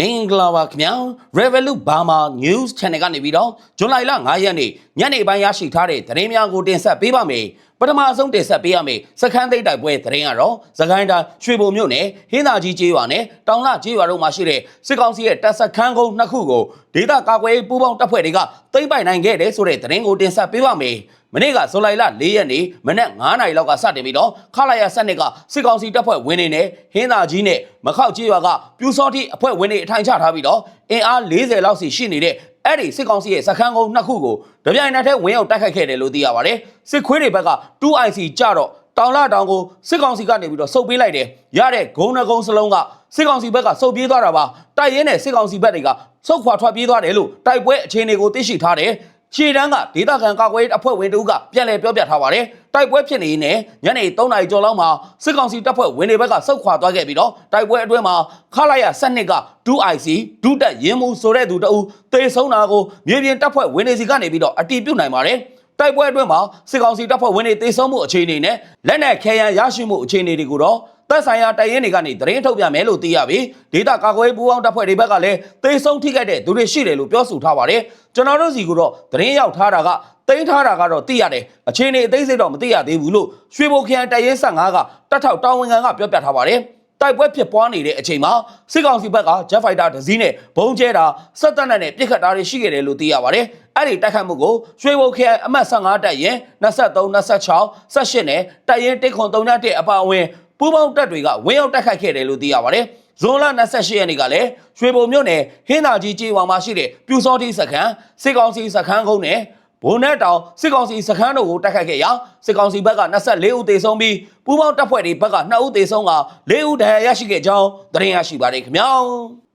မင်္ဂလာပါခင်ဗျာ Revolut Burma News Channel ကနေပြီးတော့ဇွန်လ9ရက်နေ့ညနေပိုင်းရရှိထားတဲ့သတင်းများကိုတင်ဆက်ပေးပါမယ်ပထမဆုံးတင်ဆက်ပေးရမယ့်စခန်းသိမ်းတိုက်ပွဲသတင်းကတော့သခိုင်းတိုင်းရွှေဘုံမြို့နယ်ဟင်းသာကြီးကျေးရွာနဲ့တောင်လကျေးရွာတို့မှာရှိတဲ့စစ်ကောင်စီရဲ့တပ်စခန်းကုန်းနှစ်ခုကိုဒေသကာကွယ်ရေးပူးပေါင်းတပ်ဖွဲ့တွေကသိမ်းပိုက်နိုင်ခဲ့တယ်ဆိုတဲ့သတင်းကိုတင်ဆက်ပေးပါမယ် မနေ့ကဇူလိုင်လ၄ရက်နေ့မနက်9နာရီလောက်ကစတင်ပြီးတော့ခလာရစနစ်ကစစ်ကောင်စီတပ်ဖွဲ့ဝင်နေနဲ့ဟင်းသာကြီးနဲ့မခောက်ကြီးရွာကပြူစောတိအဖွဲ့ဝင်တွေအထိုင်ချထားပြီးတော့အင်အား40လောက်စီရှိနေတဲ့အဲ့ဒီစစ်ကောင်စီရဲ့စခန်းကုန်းနှစ်ခုကိုတပြိုင်နက်တည်းဝင်ရောက်တိုက်ခိုက်ခဲ့တယ်လို့သိရပါတယ်စစ်ခွေးတွေဘက်က 2IC ကြတော့တောင်လာတောင်ကိုစစ်ကောင်စီကနေပြီးတော့စုပ်ပေးလိုက်တယ်ရတဲ့ဂုံနှကုံစလုံးကစစ်ကောင်စီဘက်ကစုပ်ပြေးသွားတာပါတိုက်ရဲနဲ့စစ်ကောင်စီဘက်တွေကစုပ်ခွာထွက်ပြေးသွားတယ်လို့တိုက်ပွဲအခြေအနေကိုသိရှိထားတယ် ခြေတန်းကဒေသခံကာကွယ်ရေးအဖွဲ့ဝင်တို့ကပြန်လည်ပြောပြထားပါတယ်တိုက်ပွဲဖြစ်နေနေညနေ3နာရီကျော်လောက်မှာစစ်ကောင်စီတပ်ဖွဲ့ဝင်တွေဘက်ကစုပ်ခွာသွားခဲ့ပြီးတော့တိုက်ပွဲအတွင်းမှာခလာရစနစ်က 2IC ဒုတက်ရင်မှုဆိုတဲ့သူတအူတေဆုံးတာကိုမြေပြင်တပ်ဖွဲ့ဝင်တွေစီကနေပြီးတော့အတီးပြုတ်နိုင်ပါတယ်တိုက်ပွဲအတွင်းမှာစစ်ကောင်စီတပ်ဖွဲ့ဝင်တွေတေဆုံးမှုအခြေအနေနဲ့လက်နက်ခဲယမ်းရရှိမှုအခြေအနေတွေကိုတော့ သက်ဆိုင်ရာတိုင်ရင်တွေကနေသတင်းထုတ်ပြန်မယ်လို့သိရပြီဒေတာကာကွယ်ပူးပေါင်းတပ်ဖွဲ့တွေဘက်ကလည်းတေဆုံးထိခိုက်တဲ့သူတွေရှိတယ်လို့ပြောဆိုထားပါတယ်ကျွန်တော်တို့စီကတော့သတင်းရောက်ထားတာကတိန်းထားတာကတော့သိရတယ်အခြေအနေအသေးစိတ်တော့မသိရသေးဘူးလို့ရွှေဘိုခရိုင်တိုင်ရင်15ကတပ်ထောက်တာဝန်ခံကပြောပြထားပါတယ်တိုက်ပွဲဖြစ်ပွားနေတဲ့အချိန်မှာစစ်ကောင်စီဘက်က Jet Fighter တစ်စီးနဲ့ဘုံကျဲတာစက်တပ်နဲ့ပြစ်ခတ်တာတွေရှိခဲ့တယ်လို့သိရပါတယ်။အဲ့ဒီတိုက်ခတ်မှုကိုရွှေဘိုခရိုင်အမှတ်15တပ်ရင်23 26 18နဲ့တပ်ရင်တစ်ခွန်31အပါအဝင် ပူးပေါင်းတပ်တွေကဝင်းရောက်တိုက်ခိုက်ခဲ့တယ်လို့သိရပါတယ်။ဇွန်လ28ရက်နေ့ကလည်းရွှေဘုံမြို့နယ်ဟင်းသာကြီးကျေးရွာမှာရှိတဲ့ပြူစောတိစခန်းစစ်ကောင်စီစခန်းကုန်းနဲ့ဘုံနဲ့တောင်စစ်ကောင်စီစခန်းတို့ကိုတိုက်ခိုက်ခဲ့ရာစစ်ကောင်စီဘက်က24ဦးသေဆုံးပြီးပူးပေါင်းတပ်ဖွဲ့တွေဘက်က2ဦးသေဆုံးက4ဦးဒဏ်ရာရရှိခဲ့ကြောင်းသတင်းရရှိပါတယ်ခင်ဗျာ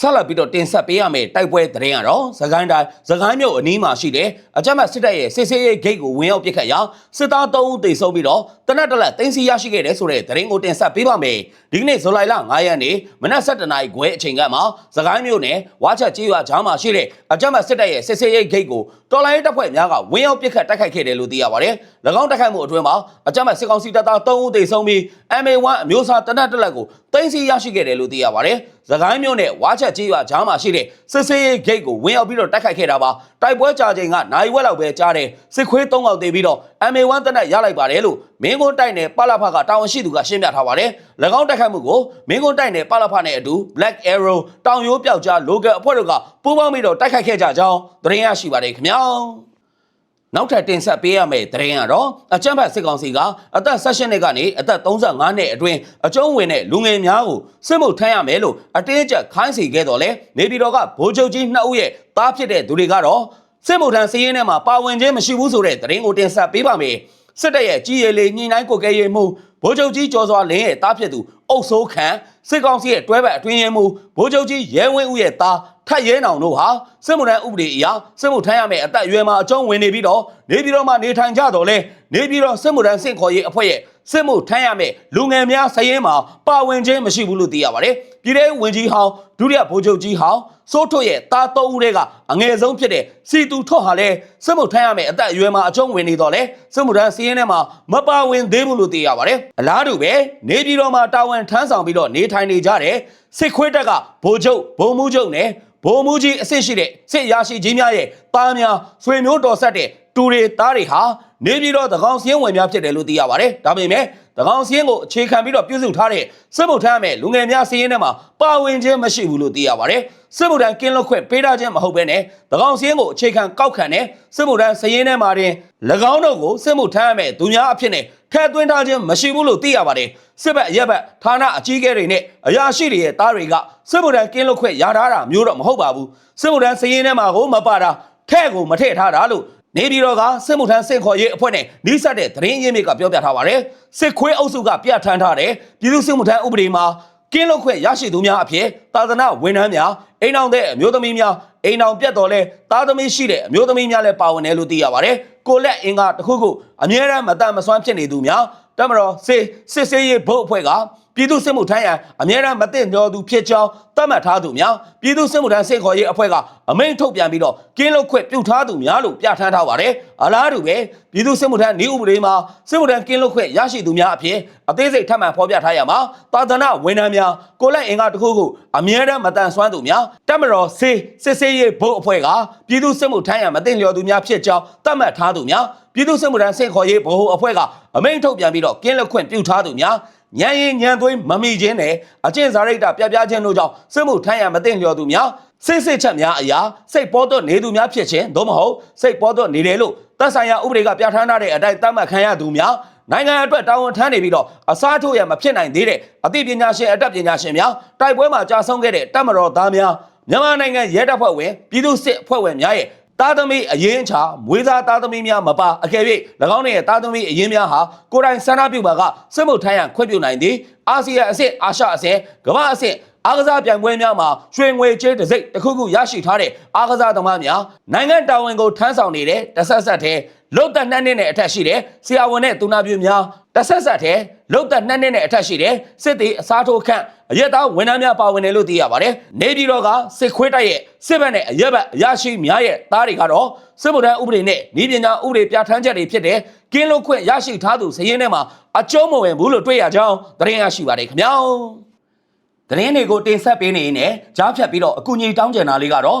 ဆက်လက်ပြီးတော့တင်ဆက်ပေးရမယ့်တိုက်ပွဲသတင်းကတော့သခိုင်းတိုင်းသခိုင်းမြို့အနီးမှာရှိတဲ့အကြမ်းဖက်စစ်တပ်ရဲ့စစ်ဆေးရေးဂိတ်ကိုဝင်ရောက်ပစ်ခတ်ရာစစ်သား3ဦးသေဆုံးပြီးတော့တနက်တလက်တင်းစီရရှိခဲ့တဲ့ဆိုတဲ့သတင်းကိုတင်ဆက်ပေးပါမယ်ဒီကနေ့ဇူလိုင်လ9ရက်နေ့မနက်7:00နာရီခွဲအချိန်ကမှသခိုင်းမြို့နယ်ဝါချက်ကြီးရွာချားမှာရှိတဲ့အကြမ်းဖက်စစ်တပ်ရဲ့စစ်ဆေးရေးဂိတ်ကိုတော်လိုင်းတပ်ဖွဲ့များကဝင်ရောက်ပစ်ခတ်တိုက်ခိုက်ခဲ့တယ်လို့သိရပါတယ်၎ င်းတိုက်ခိုက်မှုအတွင်းမှာအကြမ်းဖက်စစ်ကောင်စီတပ်သား3ဦးသေဆုံးပြီး MA1 အမျိုးအစားတနက်တလက်ကိုတင်းစီရရှိခဲ့တယ်လို့သိရပါတယ်သခိုင်းမြို့နယ်ဝါချက်ကြီးရွာချားမှာရှိတဲ့စစ်ဆေးရေးဂိတ်ကိုဝင်ရောက်ပြီးတော့တိုက်ခိုက်ခဲ့တာပါတိုက်ပွဲကြာချိန်ကနိုင်ဝက်လောက်ပဲကြားတယ်စစ်ခွေး3ယောက်သေပြီးတော့ MA1 တနက်ရလိုက်ပါတယ်လို့မင်းကွန်းတိုက်နယ်ပလဖကတာဝန်ရှိသူကရှင်းပြထားပါတယ်၎င်းတိုက်ခိုက်မှုကိုမင်းကွန်းတိုက်နယ်ပလဖနဲ့အတူ Black Arrow တောင်ရိုးပြောက်ကြား local အဖွဲ့တို့ကပူးပေါင်းပြီးတော့တိုက်ခိုက်ခဲ့ကြကြောင်းသတင်းရရှိပါတယ်ခင်ဗျာ နောက်ထပ်တင်ဆက်ပေးရမယ့်သတင်းကတော့အကြမ်းဖက်စစ်ကောင်စီကအသက်16နှစ်ကနေအသက်35နှစ်အတွင်းအကျုံးဝင်တဲ့လူငယ်များကိုစစ်မှုထမ်းရမယ်လို့အတင်းကျပ်ခိုင်းစီခဲ့တော်လဲနေပြည်တော်ကဗိုလ်ချုပ်ကြီးနှစ်ဦးရဲ့သားဖြစ်တဲ့သူတွေကတော့စစ်မှုထမ်းစည်းရင်းထဲမှာပါဝင်ခြင်းမရှိဘူးဆိုတဲ့သတင်းကိုတင်ဆက်ပေးပါမယ်စစ်တပ်ရဲ့ကြီးရည်လေးညှိနှိုင်းကိုကဲရေးမှု ဗိုလ်ချုပ်ကြီးကျော်စွာလင်းရဲ့သားဖြစ်သူအုပ်စိုးခန့်စစ်ကောင်စီရဲ့တွဲဘက်အတွင်းရင်မှုဗိုလ်ချုပ်ကြီးရဲဝင်းဦးရဲ့သားထက်ရဲနောင်တို့ဟာစစ်မှုထမ်းဥပဒေအရစစ်မှုထမ်းရမယ့်အသက်အရွယ်မှာအကျုံးဝင်နေပြီးတော့နေပြည်တော်မှာနေထိုင်ကြတော့လဲနေပြည်တော်စစ်မှုထမ်းစင့်ခေါ်ရေးအဖွဲ့ရဲ့စစ်မှုထမ်းရမယ့်လူငယ်များစရင်မှာပါဝင်ခြင်းမရှိဘူးလို့သိရပါတယ်ပြည်ထောင်ဝင်ကြီးဟောင်းဒုတိယဗိုလ်ချုပ်ကြီးဟောင်း စိုးထွတ်ရဲ့တာသုံးဦးတွေကအငယ်ဆုံးဖြစ်တဲ့စီတူထွတ်ဟာလဲစစ်မှုထမ်းရမယ့်အသက်အရွယ်မှာအကျုံးဝင်နေတော့လဲစစ်မှုထမ်းစရင်ထဲမှာမပါဝင်သေးဘူးလို့သိရပါတယ်အလားတူပဲနေပြည်တော်မှာတာဝန်ထမ်းဆောင်ပြီးတော့နေထိုင်နေကြတဲ့စစ်ခွေးတက်ကဗိုလ်ချုပ်ဗိုလ်မှူးချုပ်နဲ့ဗိုလ်မှူးကြီးအဆင့်ရှိတဲ့စစ်ရာရှိကြီးများရဲ့တားများဆွေမျိုးတော်ဆက်တဲ့တူတွေသားတွေဟာ နေပြည်တော်သကောင်စင်းဝင်များဖြစ်တယ်လို့သိရပါတယ်။ဒါပေမဲ့သကောင်စင်းကိုအခြေခံပြီးတော့ပြုစုထားတဲ့စစ်မှုထမ်းမဲ့လူငယ်များစည်းရင်းထဲမှာပါဝင်ခြင်းမရှိဘူးလို့သိရပါတယ်။စစ်မှုထမ်းကင်းလွတ်ခွင့်ပေးထားခြင်းမဟုတ်ဘဲနဲ့သကောင်စင်းကိုအခြေခံကောက်ခံတဲ့စစ်မှုထမ်းစည်းရင်းထဲမှာတင်၎င်းတို့ကိုစစ်မှုထမ်းရမဲ့သူများအဖြစ်နဲ့ထည့်သွင်းထားခြင်းမရှိဘူးလို့သိရပါတယ်။စစ်ဘက်အရက်ဘက်ဌာနအကြီးအကဲတွေနဲ့အရာရှိတွေရဲ့သားတွေကစစ်မှုထမ်းကင်းလွတ်ခွင့်ရထားတာမျိုးတော့မဟုတ်ပါဘူး။စစ်မှုထမ်းစည်းရင်းထဲမှာကိုမပါတာထဲ့ကိုမထည့်ထားတာလို့ နေပြည်တော်ကစစ်မှုထမ်းစင်ခေါ်ရေးအဖွဲ့နဲ့နှိစက်တဲ့သတင်းရင်းမြစ်ကပြောပြထားပါတယ်စစ်ခွေးအုပ်စုကပြဋ္ဌာန်းထားတဲ့ပြည်သူ့စစ်မှုထမ်းဥပဒေမှာကင်းလွတ်ခွင့်ရရှိသူများအဖြစ်သာသနာဝန်ထမ်းများအိမ်အောင်တဲ့အမျိုးသမီးများအိမ်အောင်ပြတ်တော်လဲသားသမီးရှိတဲ့အမျိုးသမီးများလည်းပါဝင်တယ်လို့သိရပါတယ်ကိုလက်အင်္ဂါတစ်ခုခုအမြဲတမ်းမတန်မစွမ်းဖြစ်နေသူများတမတော်စစ်စစ်ဆေးရေးဘုတ်အဖွဲ့က ပြည်သူစစ်မှုထမ်းရန်အမြဲတမ်းမသိညောသူဖြစ်ကြောင်းသတ်မှတ်ထားသူများပြည်သူစစ်မှုထမ်းစင်ခေါ်ရေးအဖွဲ့ကအမိန့်ထုတ်ပြန်ပြီးတော့ကင်းလွတ်ခွင့်ပြုထားသူများလို့ပြဋ္ဌာန်းထားပါတယ်အလားတူပဲပြည်သူစစ်မှုထမ်းနေဥပဒေမှာစစ်မှုထမ်းကင်းလွတ်ခွင့်ရရှိသူများအဖြစ်အသေးစိတ်ထပ်မံဖော်ပြထားရမှာသာသနာဝန်ထမ်းများကိုလက်အင်္ဂါတစ်ခုခုအမြဲတမ်းမတန်ဆွမ်းသူများတက်မတော်စေးစစ်စေးရေးဘုတ်အဖွဲ့ကပြည်သူစစ်မှုထမ်းရန်မသိလျော်သူများဖြစ်ကြောင်းသတ်မှတ်ထားသူများပြည်သူစစ်မှုထမ်းစင်ခေါ်ရေးဘုတ်အဖွဲ့ကအမိန့်ထုတ်ပြန်ပြီးတော့ကင်းလွတ်ခွင့်ပြုထားသူများ ညံရင်ညံသွင်းမမိခြင်းနဲ့အကျင့်စာရိတ္တပြပြခြင်းတို့ကြောင့်စစ်မှုထမ်းရန်မသိလျော်သူများစိတ်စိတ်ချက်များအရာစိတ်ပေါ်တော့နေသူများဖြစ်ခြင်းသို့မဟုတ်စိတ်ပေါ်တော့နေတယ်လို့သက်ဆိုင်ရာဥပဒေကပြဋ္ဌာန်းထားတဲ့အတိုင်းသတ်မှတ်ခံရသူများနိုင်ငံအတွက်တာဝန်ထမ်းနေပြီးတော့အစားထိုးရမဖြစ်နိုင်သေးတဲ့အသိပညာရှင်အတတ်ပညာရှင်များတိုက်ပွဲမှာကြာဆုံးခဲ့တဲ့တပ်မတော်သားများမြန်မာနိုင်ငံရဲတပ်ဖွဲ့ဝင်ပြည်သူစစ်အဖွဲ့ဝင်များရဲ့ သားသမီးအရင်ချာမွေးသားသားသမီးများမပါအကယ်၍၎င်းတို့ရဲ့သားသမီးအရင်များဟာကိုယ်တိုင်ဆန္ဒပြုပါကစစ်မှုထမ်းရန်ခွင့်ပြုနိုင်သည်အာဆီယံအဆင့်အာရှအဆင့်ကမ္ဘာအဆင့်အားကစားပြိုင်ပွဲများမှာရွှေငွေကြေးတစ်စိတ်တစ်ခုခုရရှိထားတဲ့အားကစားသမားများနိုင်ငံတာဝန်ကိုထမ်းဆောင်နေတဲ့တဆက်ဆက်တဲ့လုတ်သက်နှစ်နှစ်နဲ့အထက်ရှိတဲ့ဆရာဝန်နဲ့သူနာပြုများတဆက်ဆက်တဲ့လုတ်သက်နှစ်နှစ်နဲ့အထက်ရှိတဲ့စစ်သည်အစားထိုးခန့် အရက်သားဝန်ထမ်းများပါဝင်တယ်လို့သိရပါတယ်။နေပြည်တော်ကစစ်ခွေးတိုက်ရဲ့စစ်ဘက်နဲ့အရက်ဘက်အရာရှိများရဲ့သားတွေကတော့စစ်ဗုဒ္ဓဥပဒေနဲ့ဤပညာဥပဒေပြဋ္ဌာန်းချက်တွေဖြစ်တဲ့ကင်းလွတ်ခွင့်ရရှိထားသူစည်ရင်းထဲမှာအကျုံးမဝင်ဘူးလို့တွေ့ရကြောင်းသတင်းရရှိပါတယ်ခင်ဗျာ။သတင်းတွေကိုတင်ဆက်ပေးနေရင်လည်းကြားဖြတ်ပြီးတော့အကူအညီတောင်းကြတာလေးကတော့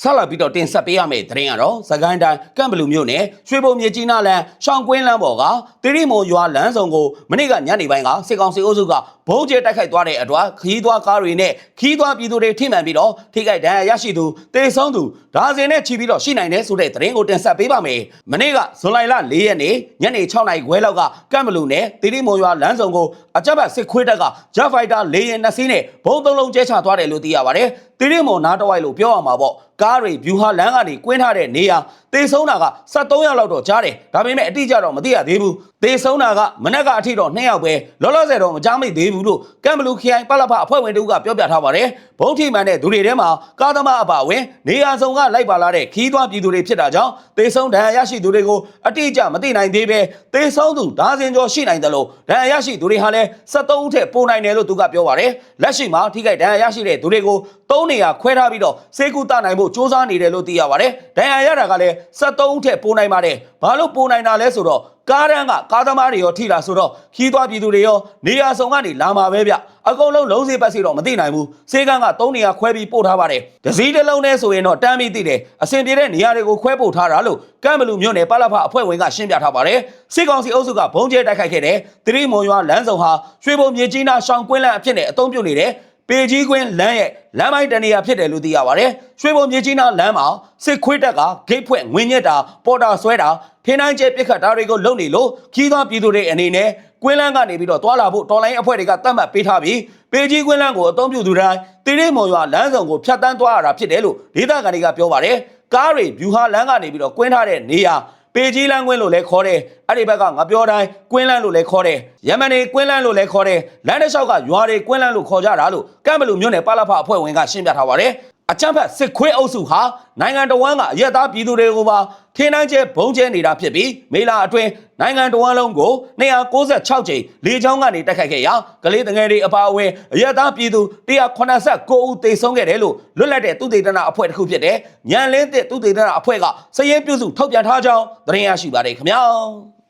ဆက်လက်ပြီးတော့တင်ဆက်ပေးရမယ့်သတင်းကတော့သကိုင်းတိုင်းကံဘလူမြို့နယ်ရွှေဘုံမြေကြီးနားလန်ရှောင်းကွင်းလမ်းပေါ်ကတိရိမုံရွာလမ်းဆောင်ကိုမနေ့ကညနေပိုင်းကစစ်ကောင်စီအုပ်စုကဘုံကျဲတိုက်ခိုက်သွားတဲ့အတွက်ခီးသွွားကားတွေနဲ့ခီးသွွားပြည်သူတွေထိမှန်ပြီးတော့ထိခိုက်ဒဏ်ရာရရှိသူတေဆုံးသူ ဒါဇင်နဲ့ချီပြီးတော့ရှိနိုင်တယ်ဆိုတဲ့သတင်းကိုတင်ဆက်ပေးပါမယ်မနေ့ကဇွန်လ4ရက်နေ့ညနေ6နာရီခွဲလောက်ကကံဘလူနယ်တိရိမုံရွာလမ်းဆောင်ကိုအကြမ်းဖက်စစ်ခွေးတပ်ကဂျက်ဖိုက်တာလေယာဉ်နှစ်စီးနဲ့ဘုံသုံးလုံးကျဲချသွားတယ်လို့သိရပါတယ်တိရိမုံနားတဝိုက်လို့ပြောရမှာပေါ့ကားတွေဗျူဟာလမ်းကနေကွင်းထားတဲ့နေရာ တေဆုံးတာက73ယောက်လောက်တော့ကြားတယ်ဒါပေမဲ့အတိအကျတော့မသိရသေးဘူးတေဆုံးတာကမနက်ကအထိတော့2ယောက်ပဲလောလောဆယ်တော့မကြားမိသေးဘူးလို့ကမ်ဘလူခရိုင်ပလဖအဖွဲ့ဝင်တို့ကပြောပြထားပါတယ်ဘုံထိမှန်တဲ့သူတွေထဲမှာကားသမားအပါအဝင်နေရာစုံကလိုက်ပါလာတဲ့ခီးသွွားပြည်သူတွေဖြစ်တာကြောင့်တေဆုံးဒဏ်ရာရရှိသူတွေကိုအတိအကျမသိနိုင်သေးပဲတေဆုံးသူဒါဇင်ကျော်ရှိနိုင်တယ်လို့ဒဏ်ရာရရှိသူတွေဟာလည်း73ဦးထက်ပိုနိုင်တယ်လို့သူကပြောပါတယ်လက်ရှိမှာထိခိုက်ဒဏ်ရာရရှိတဲ့သူတွေကိုသုံးနေရာခွဲထားပြီးတော့စေကူတနိုင်ဖို့စ조사နေတယ်လို့သိရပါတယ်ဒဏ်ရာရတာကလည်း73ဦးထက်ပိုနိုင်ပါတယ်ဘာလို့ပိုနိုင်တာလဲဆိုတော့ကားရန်ကကားသမားတွေရောထိတာဆိုတော့ခီးသွွားပြည်သူတွေရောနေရာစုံကနေလာမှာပဲဗျအကုန်လုံးလုံးစေးပတ်စီတော့မသိနိုင်ဘူးစေကန်းက3နေရာခွဲပြီးပို့ထားပါတယ်ဒစည်းတစ်လုံးနဲ့ဆိုရင်တော့တမ်းပြီးသိတယ်အဆင်ပြေတဲ့နေရာတွေကိုခွဲပို့ထားတာလို့ကမ်ဘလူမြို့နယ်ပလဖအဖွဲ့ဝင်ကရှင်းပြထားပါတယ်စစ်ကောင်စီအုပ်စုကဘုံကျဲတိုက်ခိုက်ခဲ့တဲ့သတိမုံရွာလမ်းဆောင်ဟာရွှေဘုံမြေကြီးနားရှောင်းကွင်းလန့်အဖြစ်နဲ့အုံပြုတ်နေတဲ့ ပေကြီးကွင်းလမ်းရဲ့လမ်းပိုင်းတနေရာဖြစ်တယ်လို့သိရပါတယ်။ရွှေဘုံမြေကြီးနားလမ်းမှာစစ်ခွေးတက်ကဂိတ်ဖွင့်ငွေညက်တာပေါ်တာဆွဲတာထင်းတိုင်းကျဲပစ်ခတ်တာတွေကိုလုပ်နေလို့ခီးသွားပြည်သူတွေအနေနဲ့ကွင်းလန်းကနေပြီးတော့တွာလာဖို့တော်လိုင်းအဖွဲ့တွေကတတ်မှတ်ပေးထားပြီးပေကြီးကွင်းလန်းကိုအသုံးပြုသူတိုင်းတိရိမုံရွာလမ်းဆောင်ကိုဖြတ်တန်းသွားရတာဖြစ်တယ်လို့ဒေသခံတွေကပြောပါတယ်။ကားတွေဗျူဟာလမ်းကနေပြီးတော့ကွင်းထားတဲ့နေရာ ပေကြီးလန်းကွင်းလို့လည်းခေါ်တယ်အဲ့ဒီဘက်ကငါပြောတိုင်းကွင်းလန်းလို့လည်းခေါ်တယ်ယမန်နေကွင်းလန်းလို့လည်းခေါ်တယ်လမ်းတစ်လျှောက်ကရွာတွေကွင်းလန်းလို့ခေါ်ကြတာလို့ကမ်ဘလူမြို့နယ်ပါလဖအဖွဲ့ဝင်ကရှင်းပြထားပါတယ် အချမ်းဖက်စစ်ခွေးအုပ်စုဟာနိုင်ငံတော်ဝန်ကအရက်သားပြည်သူတွေကိုပါထင်းနှန်းကျဲဘုံကျဲနေတာဖြစ်ပြီးမေလာအတွင်းနိုင်ငံတော်ဝန်လုံးကို296ကြိမ်လေကြောင်းကနေတိုက်ခိုက်ခဲ့ရာကလေးတငယ်တွေအပါအဝင်အရက်သားပြည်သူ189ဦးသေဆုံးခဲ့တယ်လို့လွတ်လပ်တဲ့သူတေသနာအဖွဲ့တစ်ခုဖြစ်တဲ့ညံလင်းတဲ့သူတေသနာအဖွဲ့ကစည်ရင်ပြုစုထုတ်ပြန်ထားကြောင်းသတင်းရရှိပါတယ်ခင်ဗျာ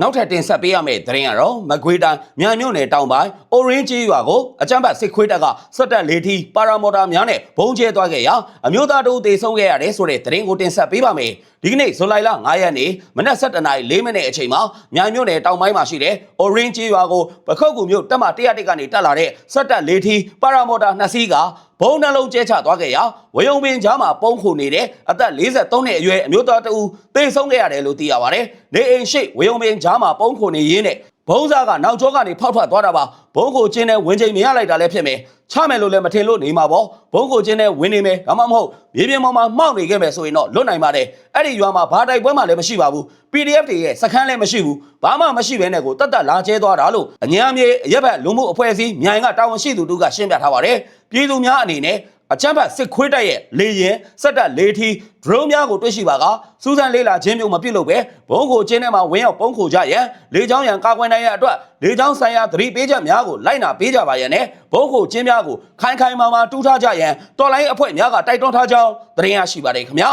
နောက်ထပ်တင်ဆက်ပေးရမယ့်သတင်းကတော့မကွေးတိုင်းမြန်မြို့နယ်တောင်ပိုင်း Orange ကျေးရွာကိုအကြမ်းဖက်စစ်ခွေးတပ်ကစက်တက်လေးထီပါရာမော်တာများနဲ့ဘုံကျဲသွားခဲ့ရာအမျိုးသားတို့သေဆုံးခဲ့ရတယ်ဆိုတဲ့သတင်းကိုတင်ဆက်ပေးပါမယ်။ဒီကနေ့ဇူလိုင်လ9ရက်နေ့မနက်7:00နာရီ4မိနစ်အချိန်မှာမြန်မြို့နယ်တောင်ပိုင်းမှာရှိတဲ့ Orange ကျေးရွာကိုပခုတ်ကူမြို့တက်မ101ကနေတက်လာတဲ့စက်တက်လေးထီပါရာမော်တာနှစ်စီးကဘုံနှလုံးကျဲချသွားခဲ့ရာဝယုံပင်ကြားမှာပုံခုနေတဲ့အသက်43နှစ်အရွယ်အမျိုးသားတဦးသေဆုံးခဲ့ရတယ်လို့သိရပါတယ်။နေအိမ်ရှိဝယုံပင်ကြားမှာပုံခုနေရင်းနဲ့ ဘုံစားကနောက်ကျောကနေဖောက်ထွက်သွားတာပါဘုံကိုကျင်းနဲ့ဝင်ချိန်မရလိုက်တာလည်းဖြစ်မယ်ချမယ်လို့လည်းမထင်လို့နေမှာပေါ့ဘုံကိုကျင်းနဲ့ဝင်နေမယ်ဒါမှမဟုတ်မြေပြင်ပေါ်မှာမှောက်နေခဲ့မယ်ဆိုရင်တော့လွတ်နိုင်ပါတယ်အဲ့ဒီရွာမှာဘာတိုက်ပွဲမှလည်းမရှိပါဘူး PDF တွေရဲ့စခန်းလည်းမရှိဘူးဘာမှမရှိဘဲနဲ့ကိုတတ်တတ်လာကျဲသွားတာလို့အညာမြေအရက်ဘက်လူမှုအဖွဲ့အစည်းမြိုင်ကတာဝန်ရှိသူတို့ကရှင်းပြထားပါတယ်ပြည်သူများအနေနဲ့ အချမ်းဘတ်စစ်ခွေးတိုက်ရဲ့လေရင်စက်တက်လေထီဒရုန်းများကိုတွေ့ရှိပါကစူးစမ်းလေးလာခြင်းမျိုးမပြုတ်လို့ပဲဘုံကိုကျင်းထဲမှာဝင်းရောက်ပုံခိုကြရန်လေချောင်းရန်ကာကွယ်နိုင်ရန်အတွက်လေချောင်းဆိုင်ရာသတိပေးချက်များကိုလိုက်နာပေးကြပါရန်နဲ့ဘုံကိုကျင်းများကိုခိုင်ခိုင်မာမာတူးထားကြရန်တော်လိုင်းအဖွဲ့များကတိုက်တွန်းထားကြောင်းသတင်းရရှိပါတယ်ခင်ဗျာ